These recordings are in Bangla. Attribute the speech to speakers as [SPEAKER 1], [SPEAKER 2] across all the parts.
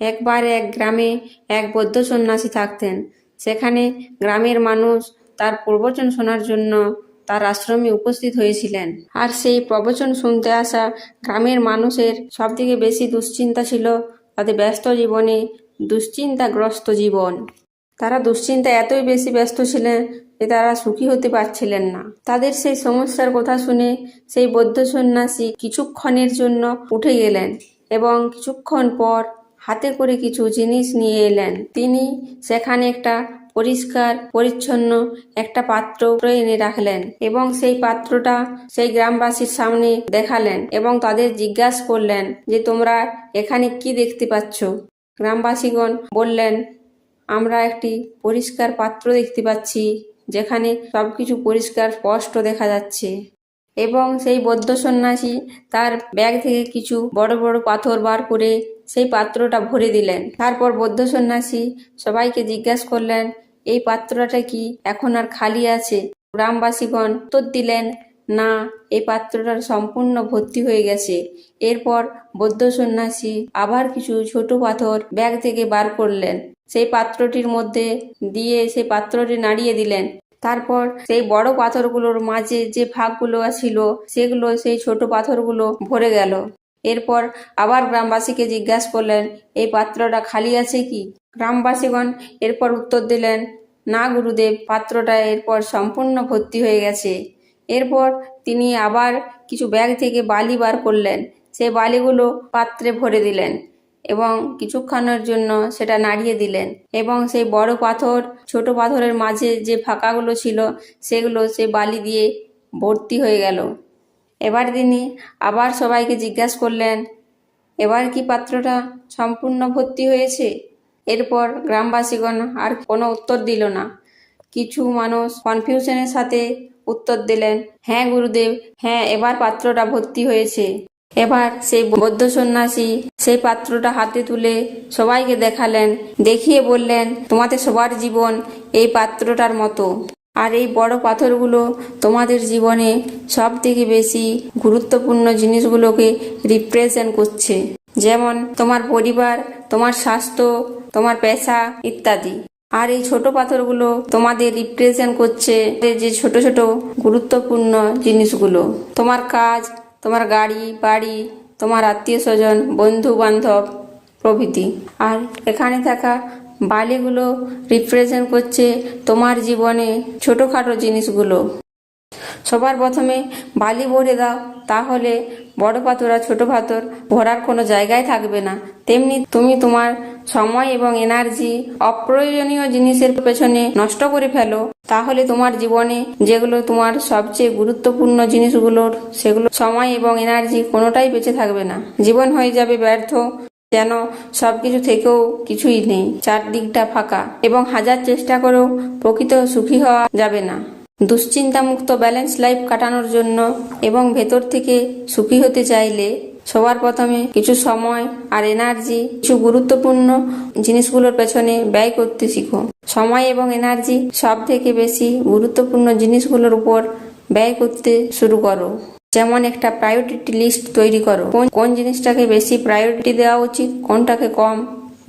[SPEAKER 1] একবার এক গ্রামে এক বৌদ্ধ সন্ন্যাসী থাকতেন। সেখানে গ্রামের মানুষ তার প্রবচন শোনার জন্য তার আশ্রমে উপস্থিত হয়েছিলেন। আর সেই প্রবচন শুনতে আসা গ্রামের মানুষের সবথেকে বেশি দুশ্চিন্তা ছিল তাদের ব্যস্ত জীবনে দুশ্চিন্তাগ্রস্ত জীবন। তারা দুশ্চিন্তা এতই বেশি ব্যস্ত ছিলেন যে তারা সুখী হতে পারছিলেন না। তাদের সেই সমস্যার কথা শুনে সেই বৌদ্ধ সন্ন্যাসী কিছুক্ষণের জন্য উঠে গেলেন এবং কিছুক্ষণ পর হাতে করে কিছু জিনিস নিয়ে এলেন। তিনি সেখানে একটা পরিষ্কার, পরিচ্ছন্ন একটা পাত্র এনে রাখলেন এবং সেই পাত্রটা সেই গ্রামবাসীর সামনে দেখালেন এবং তাদের জিজ্ঞাসা করলেন যে, তোমরা এখানে কি দেখতে পাচ্ছ? গ্রামবাসীগণ বললেন, আমরা একটি পরিষ্কার পাত্র দেখতে পাচ্ছি, যেখানে সবকিছু পরিষ্কার, স্পষ্ট দেখা যাচ্ছে। এবং সেই বৌদ্ধ সন্ন্যাসী তার ব্যাগ থেকে কিছু বড় বড় পাথর বার করে সেই পাত্রটা ভরে দিলেন। তারপর বৌদ্ধ সন্ন্যাসী সবাইকে জিজ্ঞাসা করলেন, এই পাত্রটা কি এখন আর খালি আছে? গ্রামবাসীগণ উত্তর দিলেন, না, এই পাত্রটা সম্পূর্ণ ভর্তি হয়ে গেছে। এরপর বৌদ্ধ সন্ন্যাসী আবার কিছু ছোট পাথর ব্যাগ থেকে বার করলেন। সেই পাত্রটির মধ্যে দিয়ে সেই পাত্রটি নাড়িয়ে দিলেন। তারপর সেই বড় পাথরগুলোর মাঝে যে ভাগগুলো ছিল, সেগুলো সেই ছোট পাথরগুলো ভরে গেল। এরপর আবার গ্রামবাসীকে জিজ্ঞাসা করলেন, এই পাত্রটা খালি আছে কি? গ্রামবাসীগণ এরপর উত্তর দিলেন, না গুরুদেব, পাত্রটা এরপর সম্পূর্ণ ভর্তি হয়ে গেছে। এরপর তিনি আবার কিছু ব্যাগ থেকে বালি বার করলেন। সেই বালিগুলো পাত্রে ভরে দিলেন এবং কিছুক্ষণের জন্য সেটা নাড়িয়ে দিলেন এবং সেই বড় পাথর, ছোট পাথরের মাঝে যে ফাঁকাগুলো ছিল, সেগুলো সে বালি দিয়ে ভর্তি হয়ে গেল। এবার তিনি আবার সবাইকে জিজ্ঞাসা করলেন, এবার কি পাত্রটা সম্পূর্ণ ভর্তি হয়েছে? এরপর গ্রামবাসীগণ আর কোনো উত্তর দিল না। কিছু মানুষ কনফিউশনের সাথে উত্তর দিলেন হ্যাঁ গুরুদেব হ্যাঁ এবার পাত্রটা ভর্তি হয়েছে। এবার সেই বৌদ্ধ সন্ন্যাসী সেই পাত্রটা হাতে তুলে সবাইকে দেখালেন, দেখিয়ে বললেন, তোমাদের সবার জীবন এই পাত্রটার মতো। আর এই বড় পাথরগুলো তোমাদের জীবনে সব থেকে বেশি গুরুত্বপূর্ণ জিনিসগুলোকে রিপ্রেজেন্ট করছে। যেমন তোমার পরিবার, তোমার স্বাস্থ্য, তোমার পেশা ইত্যাদি। আর এই ছোট পাথরগুলো তোমাদের রিপ্রেজেন্ট করছে যে ছোট ছোট গুরুত্বপূর্ণ জিনিসগুলো। তোমার কাজ, তোমার গাড়ি, বাড়ি, তোমার আত্মীয় স্বজন বন্ধু বান্ধব প্রভৃতি। আর এখানে থাকা বালিগুলো রিপ্রেজেন্ট করছে তোমার জীবনে ছোটোখাটো জিনিসগুলো। সবার প্রথমে বালি ভরে দাও, তাহলে বড় পাথর আর ছোট পাথর ভরার কোনো জায়গায় থাকবে না। তেমনি তুমি তোমার সময় এবং এনার্জি অপ্রয়োজনীয় জিনিসের পেছনে নষ্ট করে ফেলো, তাহলে তোমার জীবনে যেগুলো তোমার সবচেয়ে গুরুত্বপূর্ণ জিনিসগুলোর, সেগুলো সময় এবং এনার্জি কোনোটাই বেঁচে থাকবে না। জীবন হয়ে যাবে ব্যর্থ। যেন সবকিছু থেকেও কিছুই নেই। চারদিকটা ফাঁকা এবং হাজার চেষ্টা করেও প্রকৃত সুখী হওয়া যাবে না। দুশ্চিন্তামুক্ত ব্যালেন্স লাইফ কাটানোর জন্য এবং ভেতর থেকে সুখী হতে চাইলে সবার প্রথমে কিছু সময় আর এনার্জি, কিছু গুরুত্বপূর্ণ জিনিসগুলোর পেছনে ব্যয় করতে শিখো। সময় এবং এনার্জি সব থেকে বেশি গুরুত্বপূর্ণ জিনিসগুলোর উপর ব্যয় করতে শুরু করো। যেমন একটা প্রায়োরিটি লিস্ট তৈরি করো। কোন জিনিসটাকে বেশি প্রায়োরিটি দেওয়া উচিত, কোনটাকে কম,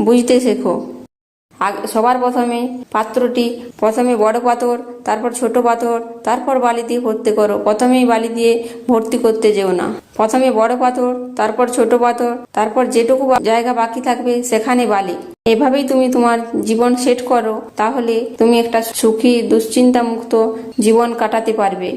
[SPEAKER 1] বুঝতে শেখো। সবার প্রথমে পাত্রটি, প্রথমে বড় পাথর, তারপর ছোট পাথর, তারপর বালি দিয়ে ভর্তি করো। প্রথমেই বালি দিয়ে ভর্তি করতে যেও না। প্রথমে বড় পাথর, তারপর ছোট পাথর, তারপর যেটুকু জায়গা বাকি থাকবে সেখানে বালি। এভাবেই তুমি তোমার জীবন সেট করো, তাহলে তুমি একটা সুখী, দুশ্চিন্তামুক্ত জীবন কাটাতে পারবে।